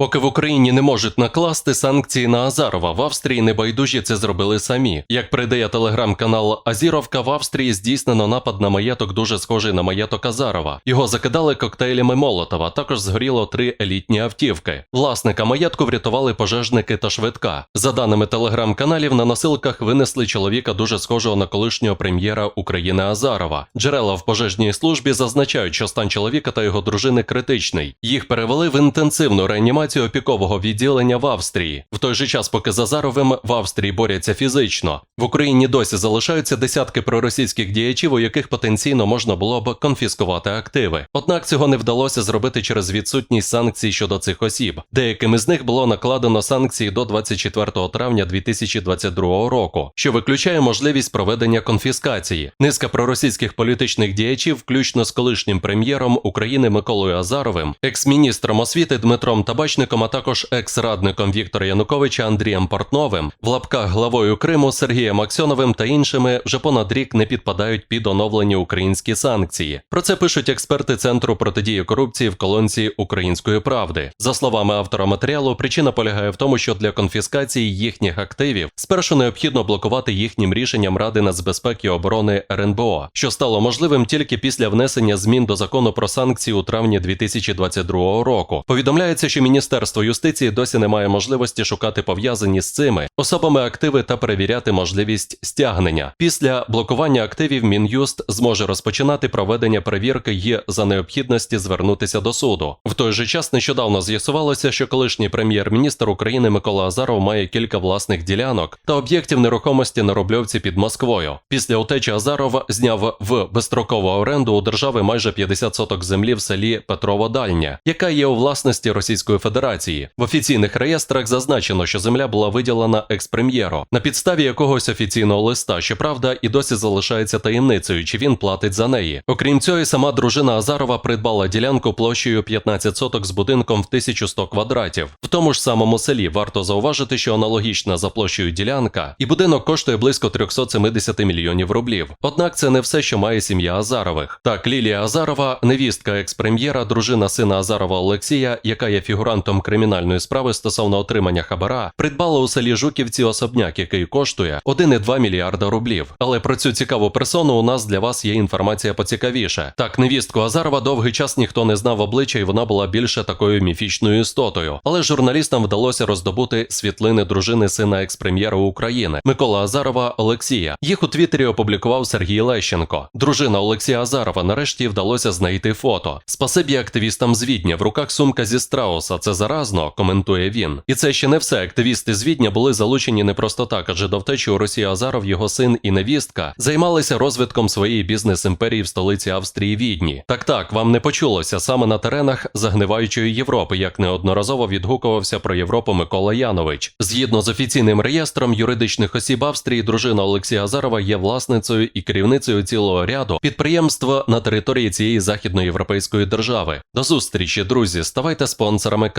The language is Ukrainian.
Поки в Україні не можуть накласти санкції на Азарова, в Австрії небайдужі це зробили самі. Як передає телеграм-канал Азіровка, в Австрії здійснено напад на маєток дуже схожий на маєток Азарова. Його закидали коктейлями Молотова. Також згоріло три елітні автівки. Власника маєтку врятували пожежники та швидка. За даними телеграм-каналів, на носилках винесли чоловіка дуже схожого на колишнього прем'єра України Азарова. Джерела в пожежній службі зазначають, що стан чоловіка та його дружини критичний. Їх перевели в інтенсивну реанімацію опікового відділення в Австрії. В той же час, поки з Азаровим в Австрії борються фізично. В Україні досі залишаються десятки проросійських діячів, у яких потенційно можна було б конфіскувати активи. Однак цього не вдалося зробити через відсутність санкцій щодо цих осіб. Деяким із них було накладено санкції до 24 травня 2022 року, що виключає можливість проведення конфіскації. Низка проросійських політичних діячів, включно з колишнім прем'єром України Миколою Азаровим, екс-міністром освіти Дмитром Табачником, а також екс-радником Віктора Януковича Андрієм Портновим, в лапках главою Криму Сергієм Аксьоновим та іншими вже понад рік не підпадають під оновлені українські санкції. Про це пишуть експерти Центру протидії корупції в колонці Української правди. За словами автора матеріалу, причина полягає в тому, що для конфіскації їхніх активів спершу необхідно блокувати їхнім рішенням Ради нацбезпеки і оборони РНБО, що стало можливим тільки після внесення змін до закону про санкції у травні 2022 року. Повідомляється, що Міністерство юстиції досі не має можливості шукати пов'язані з цими особами активи та перевіряти можливість стягнення. Після блокування активів Мін'юст зможе розпочинати проведення перевірки і за необхідності звернутися до суду. В той же час нещодавно з'ясувалося, що колишній прем'єр-міністр України Микола Азаров має кілька власних ділянок та об'єктів нерухомості на Рубльовці під Москвою. Після утечі Азаров зняв в безстрокову оренду у держави майже 50 соток землі в селі Петрово-Дальнє, яка є у власності Російської Федерації. В офіційних реєстрах зазначено, що земля була виділена експрем'єру на підставі якогось офіційного листа. Щоправда, і досі залишається таємницею, чи він платить за неї. Окрім цього, сама дружина Азарова придбала ділянку площею 15 соток з будинком в 1100 квадратів. В тому ж самому селі варто зауважити, що аналогічна за площею ділянка і будинок коштує близько 370 мільйонів рублів. Однак це не все, що має сім'я Азарових. Так, Лілія Азарова, невістка експрем'єра, дружина сина Азарова Олексія, яка є фігурантом кримінальної справи стосовно отримання хабара, придбала у селі Жуківці особняк, який коштує 1,2 мільярда рублів. Але про цю цікаву персону у нас для вас є інформація поцікавіше. Так, невістку Азарова довгий час ніхто не знав обличчя, і вона була більше такою міфічною істотою. Але журналістам вдалося роздобути світлини дружини сина експрем'єра України Микола Азарова Олексія. Їх у Твіттері опублікував Сергій Лещенко. Дружина Олексія Азарова нарешті вдалося знайти фото. Спасибі активістам з Відня в руках сумка зі страуса. Це заразно, коментує він. І це ще не все. Активісти з Відня були залучені не просто так, адже до втечі у Росії Азаров, його син і невістка займалися розвитком своєї бізнес-імперії в столиці Австрії Відні. Так так, вам не почулося саме на теренах загниваючої Європи, як неодноразово відгукувався про Європу Микола Янович. Згідно з офіційним реєстром юридичних осіб Австрії, дружина Олексія Азарова є власницею і керівницею цілого ряду підприємств на території цієї західноєвропейської держави. До зустрічі, друзі. Ставайте спонсорами